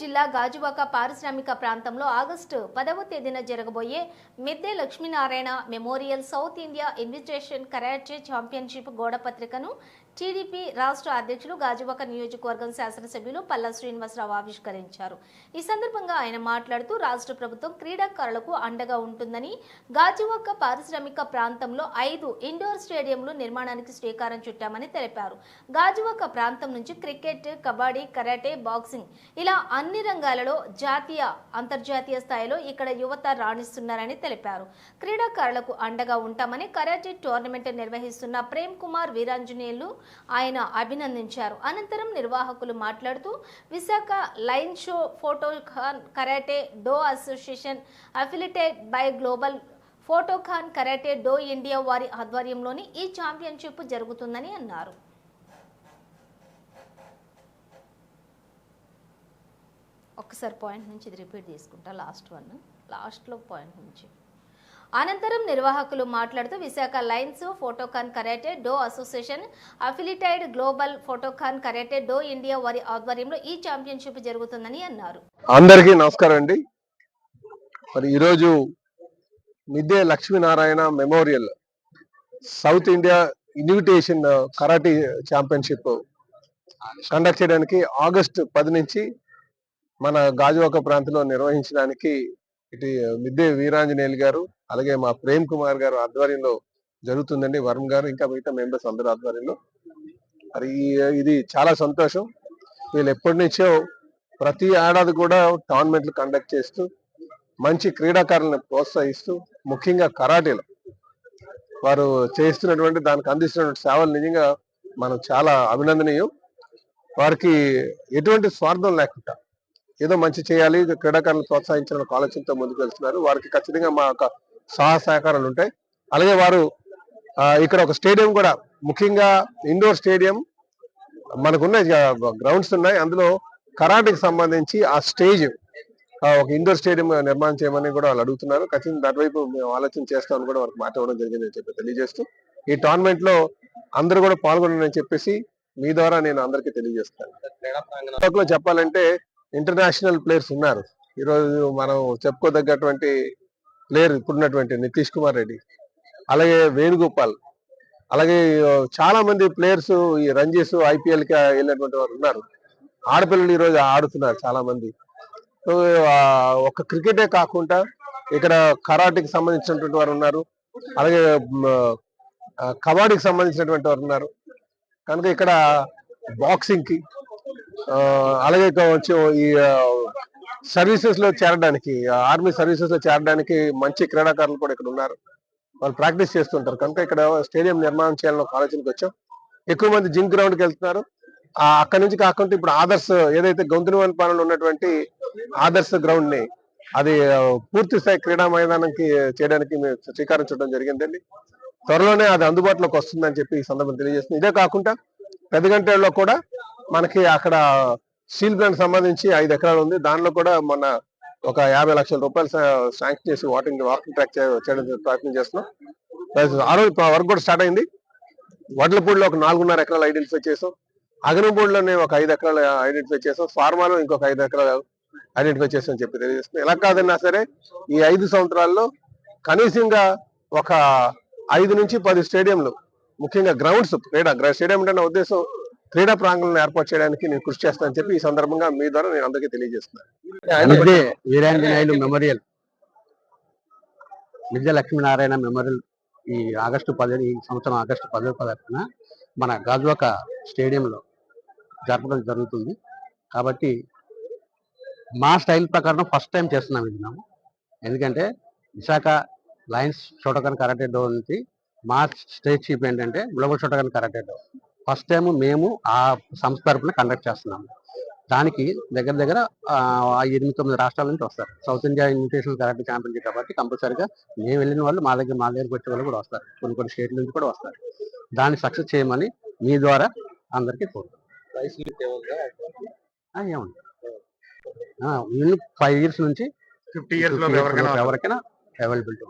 జిల్లా గాజువాక పారిశ్రామిక ప్రాంతంలో ఆగస్టు పదవ తేదీన జరగబోయే Midde Lakshminarayana memorial South India invitation karate championship గోడ పత్రికను టీడీపీ రాష్ట్ర అధ్యక్షులు గాజువాక నియోజకవర్గం శాసనసభ్యులు పల్లా శ్రీనివాసరావు ఆవిష్కరించారు. ఈ సందర్భంగా ఆయన మాట్లాడుతూ రాష్ట్ర ప్రభుత్వం క్రీడాకారులకు అండగా ఉంటుందని గాజువాక పారిశ్రామిక ప్రాంతంలో ఐదు ఇండోర్ స్టేడియంలు నిర్మాణానికి శ్రీకారం చుట్టామని తెలిపారు. గాజువాక ప్రాంతం నుంచి క్రికెట్ కబడ్డీ కరాటే బాక్సింగ్ ఇలా అన్ని రంగాలలో జాతీయ అంతర్జాతీయ స్థాయిలో ఇక్కడ యువత రాణిస్తున్నారని తెలిపారు. క్రీడాకారులకు అండగా ఉంటామని కరాటే టోర్నమెంట్ నిర్వహిస్తున్న ప్రేమ్ కుమార్ వీరాంజనేయులు ఆయన అభినందించారు. అనంతరం నిర్వాహకులు మాట్లాడుతూ Visakha lions Shotokan karate do association affiliated by global Shotokan karate do India వారి ఆధ్వర్యంలోని ఈ ఛాంపియన్షిప్ జరుగుతుందని అన్నారు. ఒకసారి పాయింట్ నుంచి ఇది రిపీట్ తీసుకుంటా లాస్ట్ వన్ లాస్ట్లో పాయింట్ నుంచి. అనంతరం నిర్వాహకులు మాట్లాడుతూ Visakha lions Shotokan karate do association affiliated global Shotokan karate do India వారి ఆధ్వర్యంలో ఈ ఛాంపియన్షిప్ జరుగుతుందని అన్నారు. అందరికీ నమస్కారం అండి. మరి ఈరోజు Midde Lakshminarayana memorial South India invitation karate championship conduct చేయడానికి ఆగస్టు పది నుంచి మన గాజువాక ప్రాంతంలో నిర్వహించడానికి ఇటు మిద్దె వీరాంజనేయులు గారు అలాగే మా ప్రేమ్ కుమార్ గారు ఆధ్వర్యంలో జరుగుతుందండి. వరుణ్ గారు ఇంకా మిగతా మెంబర్స్ అందరి ఆధ్వర్యంలో. మరి ఈ- ఇది చాలా సంతోషం. వీళ్ళు ఎప్పటి నుంచో ప్రతి ఏడాది కూడా టోర్నమెంట్లు కండక్ట్ చేస్తూ మంచి క్రీడాకారులను ప్రోత్సహిస్తూ ముఖ్యంగా కరాటేలో వారు చేస్తున్నటువంటి దానికి అందిస్తున్నటువంటి సేవలు నిజంగా మనం చాలా అభినందనీయం. వారికి ఎటువంటి స్వార్థం లేకుండా ఏదో మంచి చేయాలి క్రీడాకారులను ప్రోత్సహించాలని ఆలోచనతో ముందుకు వెళ్తున్నారు. వారికి ఖచ్చితంగా మా యొక్క సహాయ సహకారాలు ఉంటాయి. అలాగే వారు ఇక్కడ ఒక స్టేడియం కూడా ముఖ్యంగా ఇండోర్ స్టేడియం మనకున్న గ్రౌండ్స్ ఉన్నాయి. అందులో కరాటేకి సంబంధించి ఆ స్టేజ్ ఒక ఇండోర్ స్టేడియం నిర్మాణం చేయమని కూడా వాళ్ళు అడుగుతున్నారు. ఖచ్చితంగా దానివైపు మేము ఆలోచన చేస్తామని కూడా వారికి మాట ఇవ్వడం జరిగిందని చెప్పి తెలియజేస్తూ ఈ టోర్నమెంట్లో అందరూ కూడా పాల్గొనాలని చెప్పేసి మీ ద్వారా నేను అందరికీ తెలియజేస్తాను. చెప్పాలంటే ఇంటర్నేషనల్ ప్లేయర్స్ ఉన్నారు. ఈరోజు మనం చెప్పుకోదగ్గటువంటి ప్లేయర్ ఇప్పుడున్నటువంటి నితీష్ కుమార్ రెడ్డి అలాగే వేణుగోపాల్ అలాగే చాలా మంది ప్లేయర్స్ ఈ రంజీస్ ఐపీఎల్కి వెళ్ళినటువంటి వారు ఉన్నారు. ఆడపిల్లలు ఈరోజు ఆడుతున్నారు చాలా మంది సో క్రికెటే కాకుండా ఇక్కడ కరాటేకి సంబంధించినటువంటి వారు ఉన్నారు. అలాగే కబడ్డీకి సంబంధించినటువంటి వారు ఉన్నారు. కనుక ఇక్కడ బాక్సింగ్కి అలాగే వచ్చి ఈ సర్వీసెస్లో చేరడానికి ఆర్మీ సర్వీసెస్లో చేరడానికి మంచి క్రీడాకారులు కూడా ఇక్కడ ఉన్నారు. వాళ్ళు ప్రాక్టీస్ చేస్తుంటారు. కనుక ఇక్కడ స్టేడియం నిర్మాణం చేయాలని ఒక ఆలోచనకి వచ్చాం. ఎక్కువ మంది జిమ్ గ్రౌండ్కి వెళ్తున్నారు. అక్కడి అక్కడ నుంచి కాకుండా ఇప్పుడు ఆదర్శ్ ఏదైతే గొంతునివన్ పాలనలో ఉన్నటువంటి ఆదర్శ్ గ్రౌండ్ని అది పూర్తి స్థాయి క్రీడా మైదానంకి చేయడానికి మేము శ్రీకారం చుట్టడం జరిగిందండి. త్వరలోనే అది అందుబాటులోకి వస్తుందని చెప్పి ఈ సందర్భం తెలియజేస్తుంది. ఇదే కాకుండా పెద్దగంటలో కూడా మనకి అక్కడ స్టీల్ ప్లాంట్ సంబంధించి ఐదు ఎకరాలు ఉంది. దానిలో కూడా మొన్న ఒక యాభై లక్షల రూపాయలు శాంక్షన్ చేసి వాకింగ్ వాకింగ్ ట్రాక్ చేయడం ప్రయత్నం చేస్తున్నాం. ఆ రోజు వర్క్ కూడా స్టార్ట్ అయింది. వడ్లపూడిలో ఒక నాలుగున్నర ఎకరాలు ఐడెంటిఫై చేసాం. అగనంపూడిలోనే ఒక ఐదు ఎకరాలు ఐడెంటిఫై చేసాం. ఫార్మాలో ఇంకొక ఐదు ఎకరాలు ఐడెంటిఫై చేసాం చెప్పి తెలియజేస్తున్నాం. ఎలా కాదన్నా సరే ఈ ఐదు సంవత్సరాల్లో కనీసంగా ఒక ఐదు నుంచి పది స్టేడియంలు ముఖ్యంగా గ్రౌండ్స్ క్రీడా స్టేడియం అంటే నా ఉద్దేశం క్రీడా ప్రాంగణాలను ఏర్పాటు చేయడానికి నేను కృషి చేస్తానని చెప్పి ఈ సందర్భంగా మీ ద్వారా నేను అందరికీ తెలియజేస్తున్నాను. వీరాంజనేయులు మెమోరియల్ మిద్దె లక్ష్మీనారాయణ మెమోరియల్ ఈ ఆగస్టు పదిహేను ఈ సంవత్సరం ఆగస్టు పదో పదహారున మన గాజువాక స్టేడియంలో జరపడం జరుగుతుంది. కాబట్టి మా స్టైల్ ప్రకారం ఫస్ట్ టైం చేస్తున్నాం ఇది మేము. ఎందుకంటే Visakha lions Shotokan karate do నుంచి మా స్టేట్ చీఫ్ ఏంటంటే global Shotokan karate do first time మేము ఆ సంస్థ తరపున కండక్ట్ చేస్తున్నాము. దానికి దగ్గర దగ్గర ఎనిమిది తొమ్మిది రాష్ట్రాల నుంచి వస్తారు. South India invitation karate championship కాబట్టి కంపల్సరీగా మేము వెళ్ళిన వాళ్ళు మా దగ్గర మా దగ్గరకు వచ్చే వాళ్ళు కూడా వస్తారు. కొన్ని కొన్ని స్టేట్ల నుంచి కూడా వస్తారు. దాన్ని సక్సెస్ చేయమని మీ ద్వారా అందరికీ ఏముంది ఫైవ్ ఇయర్స్ నుంచి ఫిఫ్టీ ఇయర్స్లో 50 years ఎవరికైనా ఎవరికైనా అవైలబిలిటీ